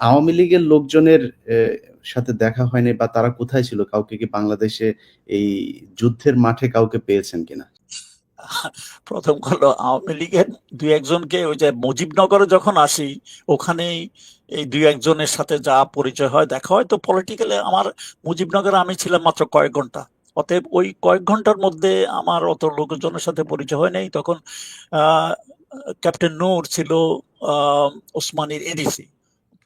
আওয়ামী লীগের লোকজনের সাথে দেখা হয়নি বা তারা কোথায় ছিল? কাউকে কি বাংলাদেশে এই যুদ্ধের মাঠে কাউকে পেয়েছেন কিনা? প্রথম হলো আওয়ামী লীগের ২-১ ওই যে মুজিবনগরে যখন আসি, ওখানেই এই ২-১ সাথে যা পরিচয় হয়, দেখা হয়। তো পলিটিক্যালি আমার মুজিবনগরে আমি ছিলাম মাত্র কয়েক ঘণ্টা। অতএব ওই কয়েক ঘণ্টার মধ্যে আমার অত লোকজনের সাথে পরিচয় হয় নাই। তখন ক্যাপ্টেন নূর ছিল ওসমানীর এডিসি।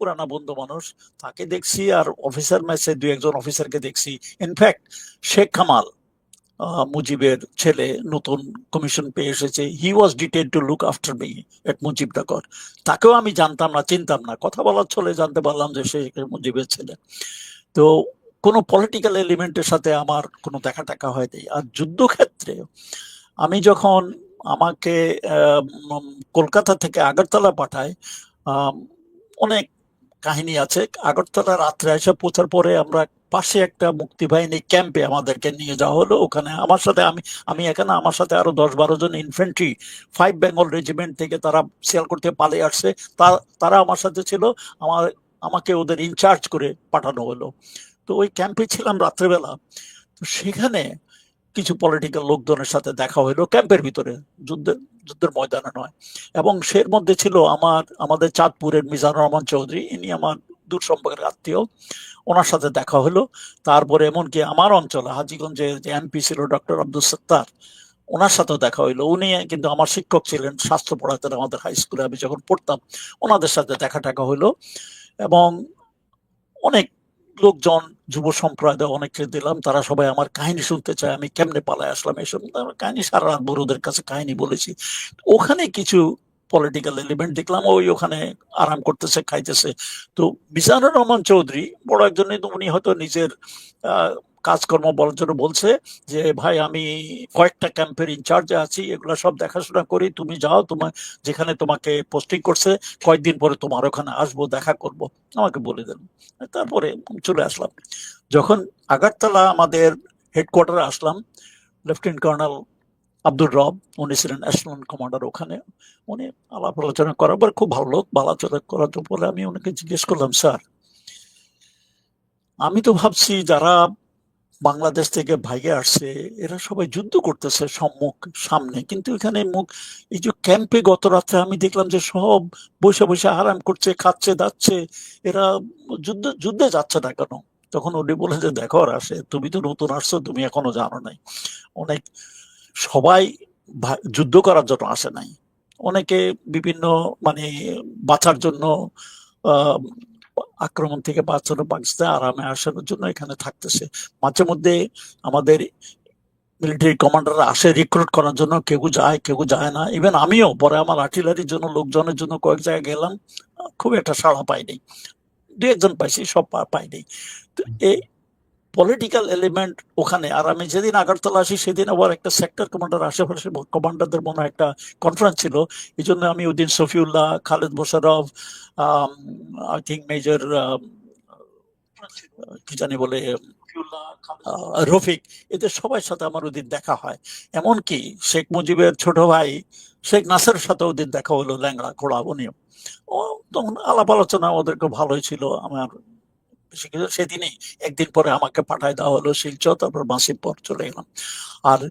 পুরানা বন্ধু মানুষ। তাকে দেখছি আর অফিসার ম্যাচে দু একজন অফিসারকে দেখছি। ইনফ্যাক্ট শেখ কামাল মুজিবের ছেলে নতুন কমিশন পেয়ে এসেছে। He was detained to look after me at Mujibnagar. তাকেও আমি জানতাম না, চিনতাম না। কথা বলার ছলে জানতে পারলাম যে সে মুজিবের ছেলে। তো কোনো পলিটিক্যাল এলিমেন্টের সাথে আমার কোনো দেখা-টেকা হয়নি। আর যুদ্ধক্ষেত্রে আমি যখন আমাকে কলকাতা থেকে আগরতলা পাঠায়, অনেক কাহিনী আছে। আগরতলা রাত্রে এসে পৌঁছার পরে আমরা পাশে একটা মুক্তিবাহিনী ক্যাম্পে আমাদেরকে নিয়ে যাওয়া হলো। ওখানে আমার সাথে আমি আমি এখানে, আমার সাথে আরও ১০-১২ জন ইনফ্যান্ট্রি ফাইভ বেঙ্গল রেজিমেন্ট থেকে তারা সিয়ালকোট থেকে পালিয়ে আসছে। তারা আমার সাথে ছিল। আমার, আমাকে ওদের ইনচার্জ করে পাঠানো হলো। তো ওই ক্যাম্পে ছিলাম রাত্রেবেলা। তো সেখানে কিছু পলিটিক্যাল লোকজনের সাথে দেখা হইল ক্যাম্পের ভিতরে। যুদ্ধের যুদ্ধের ময়দানে নয়। এবং সের মধ্যে ছিল আমার আমাদের চাঁদপুরের মিজানুর রহমান চৌধুরী। ইনি আমার দূর সম্পর্কের আত্মীয়। ওনার সাথে দেখা হলো। তারপরে এমনকি আমার অঞ্চলে হাজিগঞ্জে যে এমপি ছিল ডক্টর আব্দুল সত্তার, ওনার সাথেও দেখা হইল। উনি কিন্তু আমার শিক্ষক ছিলেন। শাস্ত্র পড়াতেন আমাদের হাই স্কুলে আমি যখন পড়তাম। ওনাদের সাথে দেখা-টেকা হইল। এবং অনেক লোকজন যুব সম্প্রদায় অনেককে দিলাম। তারা সবাই আমার কাহিনী শুনতে চায়। আমি কেমনে পালায় আসলাম এসব। কাহিনী সারা রাত বড়দের কাছে কাহিনী বলেছি। ওখানে কিছু পলিটিক্যাল এলিমেন্ট দেখলাম ওই ওখানে আরাম করতেছে, খাইতেছে। তো মিজানুর রহমান চৌধুরী বড় একজন উনি হয়তো নিজের কাজকর্ম বলার জন্য বলছে যে, "ভাই আমি কয়েকটা ক্যাম্পের ইনচার্জে আছি। এগুলা সব দেখাশোনা করি। তুমি যাও তোমার যেখানে তোমাকে পোস্টিং করছে, কয়েকদিন পরে তোমার ওখানে আসব, দেখা করব।" আমাকে বলে দেন। তারপরে চলে আসলাম। যখন আগারতলা আমাদের হেডকোয়ার্টারে আসলাম, লেফটেন্যান্ট কর্নেল আব্দুর রব উনি ছিলেন অ্যাশটন কমান্ডার ওখানে। উনি আলাপ আলোচনা করার পর খুব ভালো লোক। ভালো আলোচনা করার পরে আমি উনাকে জিজ্ঞেস করলাম, "স্যার" "আমি তো ভাবছি যারা বাংলাদেশ থেকে ভাইগে আসছে এরা সবাই যুদ্ধ করতেছে সম্মুখ সামনে। কিন্তু এখানে মুখ এই যে ক্যাম্পে গত রাত্রে আমি দেখলাম যে সব বসে বসে আরাম করছে, খাচ্ছে, দাচ্ছে। এরা যুদ্ধ যুদ্ধে যাচ্ছে না কেন?" তখন উনি বললেন যে, "দেখো রাশেদ তুমি তো নতুন আসছো, তুমি এখনও জানো নাই। অনেক সবাই যুদ্ধ করার জন্য আসে নাই। অনেকে বিভিন্ন মানে বাঁচার জন্য আক্রমণ থেকে বাঁচানো পাকিস্তান আরামে আসানোর জন্য এখানে থাকতেছে। মাঝে মধ্যে আমাদের মিলিটারি কমান্ডাররা আসে রিক্রুট করার জন্য। কেউ যায়, কেউ যায় না। ইভেন আমিও পরে আমার আর্টিলারির জন্য লোকজনের জন্য কয়েক জায়গায় গেলাম। খুব একটা সাড়া পাইনি। দু একজন পাইছি, সব পাইনি। তো এই পলিটিক্যাল এলিমেন্ট ওখানে। আর আমি যেদিন আগরতলা আসি সেদিন আবার একটা সেক্টর কমান্ডার আশেপাশে কমান্ডারদের মনে একটা কনফারেন্স ছিল। এই জন্য আমি ওইদিন Shafiullah, Khaled Mosharraf, um I think major কি জানি বলে রফিক এদের সবার সাথে আমার ওইদিন দেখা হয়। এমনকি শেখ মুজিবের ছোট ভাই শেখ নাসেরের সাথেও ওইদিন দেখা হলো ল্যাংড়া ঘোড়া উনিও। ও তখন আলাপ আলোচনা ওদেরকে ভালোই ছিল। আমার সেদিনই একদিন পরে আমাকে পাঠায় দেওয়া হলো শিলচর তারপর মাসিমপুর চলে গেলাম। আর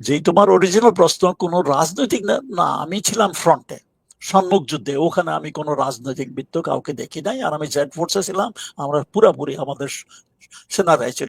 যেই তোমার অরিজিনাল প্রশ্ন কোনো রাজনৈতিক না, আমি ছিলাম ফ্রন্টে। সম্মুখ যুদ্ধে। ওখানে আমি কোনো রাজনৈতিক বৃত্ত কাউকে দেখি নাই। আর আমি জেড ফোর্সে ছিলাম। আমরা পুরাপুরি আমাদের সেনারাই।